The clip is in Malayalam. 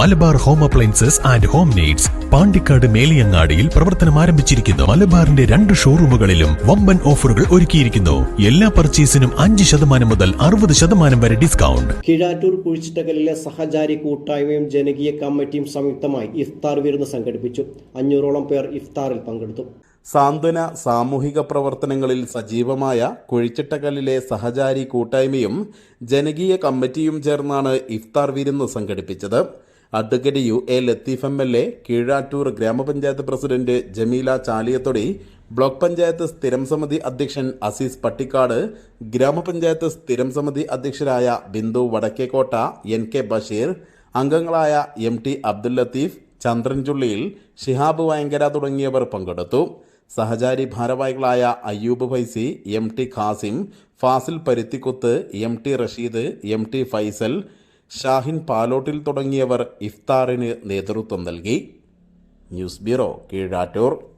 Malabar home appliances and home needs Pandikkad മേലിയങ്ങാടിയിൽ പ്രവർത്തനം ആരംഭിച്ചിരിക്കുന്നു. മലബാറിന്റെ രണ്ട് ഷോറൂമുകളിലും വമ്പൻ ഓഫറുകൾ ഒരുക്കിയിരിക്കുന്നു. എല്ലാ പർച്ചേസിനും അഞ്ച് ശതമാനം മുതൽ അറുപത് ശതമാനം വരെ ഡിസ്കൗണ്ട്. കീഴാറ്റൂർ കുഴിച്ചിട്ടകലിലെ സഹചാരി കൂട്ടായ്മയും ജനകീയ കമ്മിറ്റിയും സംയുക്തമായി ഇഫ്താർ വിരുന്ന് സംഘടിപ്പിച്ചു. അഞ്ഞൂറോളം പേർ ഇഫ്താറിൽ പങ്കെടുത്തു. സാന്ത്വന സാമൂഹിക പ്രവർത്തനങ്ങളിൽ സജീവമായ കുഴിച്ചിട്ടകലിലെ സഹചാരി കൂട്ടായ്മയും ജനകീയ കമ്മിറ്റിയും ചേർന്നാണ് ഇഫ്താർ വിരുന്ന് സംഘടിപ്പിച്ചത്. Advocate U A Latheef M L A Keezhattur ഗ്രാമപഞ്ചായത്ത് പ്രസിഡന്റ് ജമീല ചാലിയത്തൊടി ബ്ലോക്ക് പഞ്ചായത്ത് സ്ഥിരം സമിതി അധ്യക്ഷൻ അസീസ് പട്ടിക്കാട് ഗ്രാമപഞ്ചായത്ത് സ്ഥിരം സമിതി അധ്യക്ഷരായ ബിന്ദു വടക്കേക്കോട്ട എൻ കെ ബഷീർ അംഗങ്ങളായ എം ടി അബ്ദുൽ ലത്തീഫ് ചന്ദ്രൻചുള്ളിയിൽ ഷിഹാബ് വയങ്കര തുടങ്ങിയവർ പങ്കെടുത്തു. സഹചാരി ഭാരവാഹികളായ Ayyoob Faizy M T Khasim Fasil Paruthikkuth M T Rasheed M T Faisal Shahin Palottil തുടങ്ങിയവർ ഇഫ്താറിന് നേതൃത്വം നൽകി. News bureau Keezhattur.